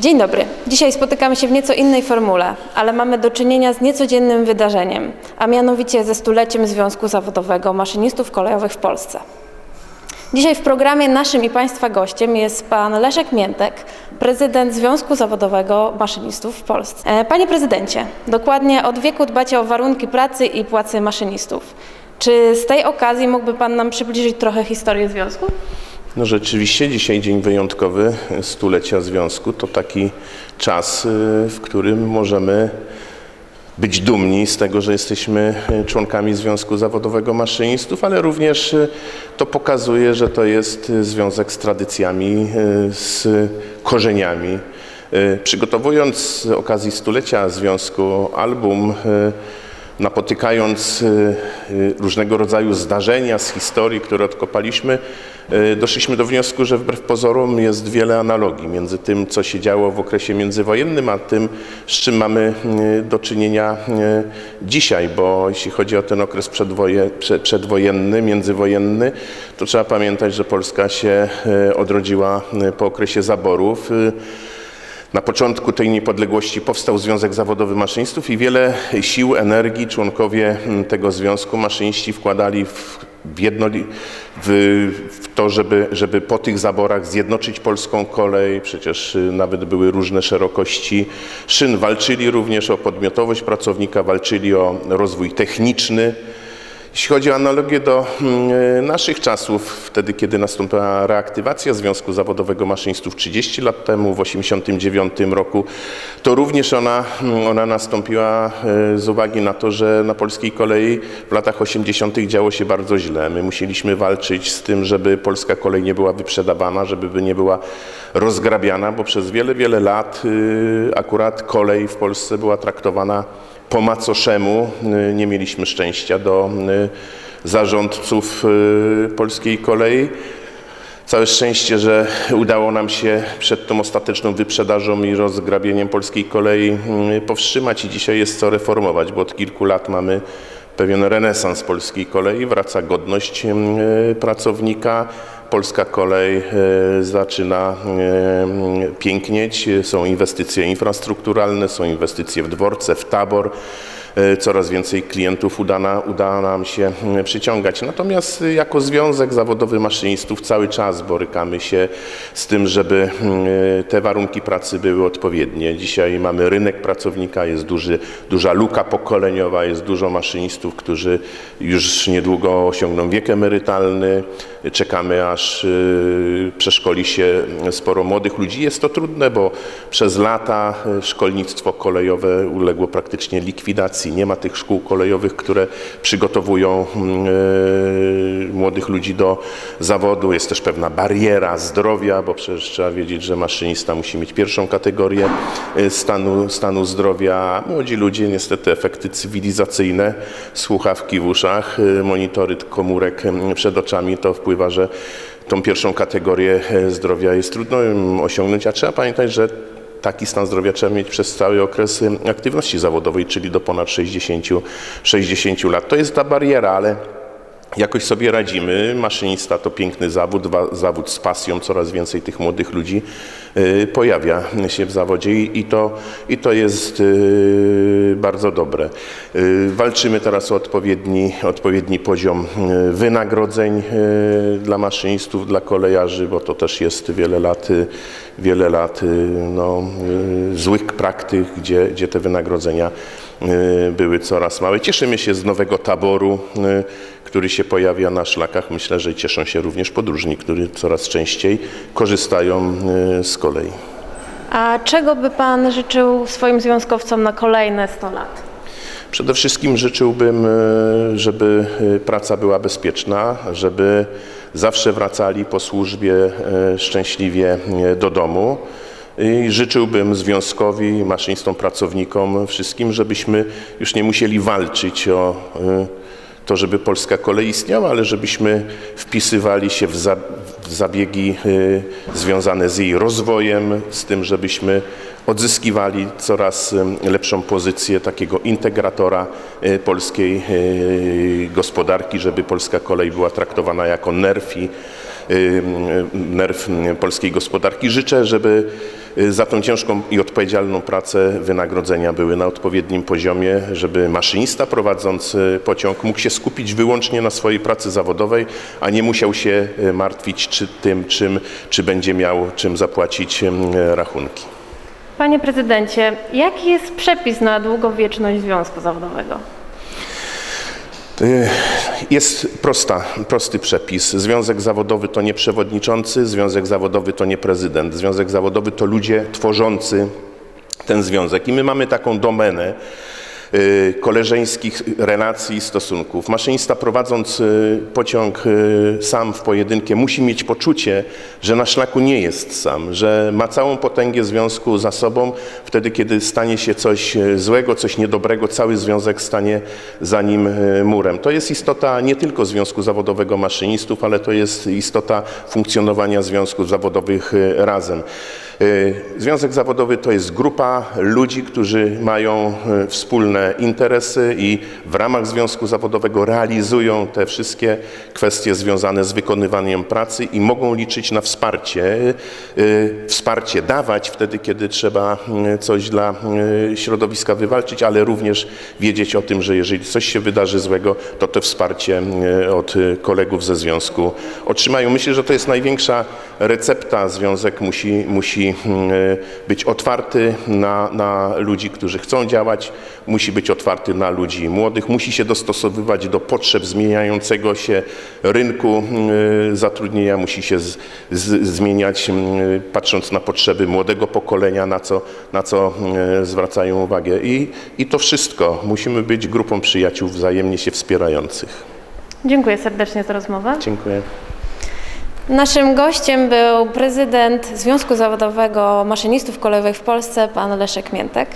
Dzień dobry. Dzisiaj spotykamy się w nieco innej formule, ale mamy do czynienia z niecodziennym wydarzeniem, a mianowicie ze stuleciem Związku Zawodowego Maszynistów Kolejowych w Polsce. Dzisiaj w programie naszym i Państwa gościem jest pan Leszek Miętek, prezydent Związku Zawodowego Maszynistów w Polsce. E, Panie prezydencie, dokładnie od wieku dbacie o warunki pracy i płacy maszynistów. Czy z tej okazji mógłby pan nam przybliżyć trochę historię związku? No rzeczywiście dzisiaj dzień wyjątkowy, stulecia związku, to taki czas, y, w którym możemy być dumni z tego, że jesteśmy y, członkami Związku Zawodowego Maszynistów, ale również y, to pokazuje, że to jest związek z tradycjami, z korzeniami. Przygotowując z okazji stulecia związku album, napotykając y, y, różnego rodzaju zdarzenia z historii, które odkopaliśmy, y, doszliśmy do wniosku, że wbrew pozorom jest wiele analogii między tym, co się działo w okresie międzywojennym, a tym, z czym mamy do czynienia dzisiaj, bo jeśli chodzi o ten okres przedwoje, prze- przedwojenny, międzywojenny, to trzeba pamiętać, że Polska się odrodziła po okresie zaborów. Na początku tej niepodległości powstał Związek Zawodowy Maszynistów i wiele sił, energii członkowie mm, tego związku maszyniści wkładali w, w, w, w to, żeby, żeby po tych zaborach zjednoczyć polską kolej. Przecież y, nawet były różne szerokości szyn. Walczyli również o podmiotowość pracownika, walczyli o rozwój techniczny. Jeśli chodzi o analogię do mm, naszych czasów, wtedy kiedy nastąpiła reaktywacja Związku Zawodowego Maszynistów 30 lat temu, w 1989 roku, to również ona, mm, ona nastąpiła e, z uwagi na to, że na polskiej kolei w latach 80. działo się bardzo źle. My musieliśmy walczyć z tym, żeby polska kolej nie była wyprzedawana, żeby nie była rozgrabiana, bo przez wiele, wiele lat y, akurat kolej w Polsce była traktowana po macoszemu y, nie mieliśmy szczęścia do y, zarządców y, polskiej kolei. Całe szczęście, że udało nam się przed tą ostateczną wyprzedażą i rozgrabieniem polskiej kolei powstrzymać i dzisiaj jest co reformować, bo od kilku lat mamy pewien renesans polskiej kolei, wraca godność pracownika. Polska kolej y, zaczyna y, pięknieć, są inwestycje infrastrukturalne, są inwestycje w dworce, w tabor. Y, Coraz więcej klientów uda, na, uda nam się y, przyciągać. Natomiast y, jako Związek Zawodowy Maszynistów cały czas borykamy się z tym, żeby y, te warunki pracy były odpowiednie. Dzisiaj mamy rynek pracownika, jest duży, duża luka pokoleniowa, jest dużo maszynistów, którzy już niedługo osiągną wiek emerytalny. Czekamy aż y, przeszkoli się sporo młodych ludzi. Jest to trudne, bo przez lata szkolnictwo kolejowe uległo praktycznie likwidacji. Nie ma tych szkół kolejowych, które przygotowują y, młodych ludzi do zawodu. Jest też pewna bariera zdrowia, bo przecież trzeba wiedzieć, że maszynista musi mieć pierwszą kategorię y, stanu, stanu zdrowia. Młodzi ludzie niestety efekty cywilizacyjne, słuchawki w uszach, y, monitory komórek przed oczami, to wpływa, że tą pierwszą kategorię e, zdrowia jest trudno osiągnąć, a trzeba pamiętać, że taki stan zdrowia trzeba mieć przez cały okres aktywności zawodowej, czyli do ponad 60, 60 lat. To jest ta bariera, ale jakoś sobie radzimy. Maszynista to piękny zawód, zawód z pasją. Coraz więcej tych młodych ludzi pojawia się w zawodzie i, to, i to jest y, bardzo dobre. Y, walczymy teraz o odpowiedni, odpowiedni poziom y, wynagrodzeń y, dla maszynistów, dla kolejarzy, bo to też jest wiele lat, y, wiele lat y, no, y, złych praktyk, gdzie, gdzie te wynagrodzenia y, były coraz małe. Cieszymy się z nowego taboru, y, który się pojawia na szlakach. Myślę, że cieszą się również podróżni, którzy coraz częściej korzystają y, z kolei. A czego by pan życzył swoim związkowcom na kolejne 100 lat? Przede wszystkim życzyłbym, y, żeby y, praca była bezpieczna, żeby zawsze wracali po służbie y, szczęśliwie do domu. I życzyłbym związkowi, maszynistom, pracownikom, wszystkim, żebyśmy już nie musieli walczyć o to, żeby polska kolej istniała, ale żebyśmy wpisywali się w, za, w zabiegi y, związane z jej rozwojem, z tym, żebyśmy odzyskiwali coraz y, lepszą pozycję takiego integratora y, polskiej y, gospodarki, żeby polska kolej była traktowana jako nerw i nerw y, polskiej gospodarki. Życzę, żeby y, za tą ciężką i odpowiedzialną pracę wynagrodzenia były na odpowiednim poziomie, żeby maszynista prowadząc y, pociąg mógł się skupić wyłącznie na swojej pracy zawodowej, a nie musiał się y, martwić czy tym, czym, czy będzie miał czym zapłacić y, rachunki. Panie prezydencie, jaki jest przepis na długowieczność związku zawodowego? Jest prosta, prosty przepis. Związek zawodowy to nie przewodniczący, związek zawodowy to nie prezydent. Związek zawodowy to ludzie tworzący ten związek. I my mamy taką domenę koleżeńskich relacji i stosunków. Maszynista prowadząc y, pociąg y, sam w pojedynkę musi mieć poczucie, że na szlaku nie jest sam, że ma całą potęgę związku za sobą. Wtedy, kiedy stanie się coś y, złego, coś niedobrego, cały związek stanie za nim y, murem. To jest istota nie tylko Związku Zawodowego Maszynistów, ale to jest istota funkcjonowania związków zawodowych y, razem. Y, Związek zawodowy to jest grupa ludzi, którzy mają y, wspólne interesy i w ramach związku zawodowego realizują te wszystkie kwestie związane z wykonywaniem pracy i mogą liczyć na wsparcie. y, Wsparcie dawać wtedy, kiedy trzeba coś dla środowiska wywalczyć, ale również wiedzieć o tym, że jeżeli coś się wydarzy złego, to to wsparcie od kolegów ze związku otrzymają. Myślę, że to jest największa recepta. Związek musi, musi y, być otwarty na, na ludzi, którzy chcą działać, musi być otwarty na ludzi młodych, musi się dostosowywać do potrzeb zmieniającego się rynku y, zatrudnienia, musi się z, z, zmieniać, patrząc na potrzeby młodego pokolenia, na co, na co y, zwracają uwagę. I, I to wszystko. Musimy być grupą przyjaciół wzajemnie się wspierających. Dziękuję serdecznie za rozmowę. Dziękuję. Naszym gościem był prezydent Związku Zawodowego Maszynistów Kolejowych w Polsce, pan Leszek Miętek.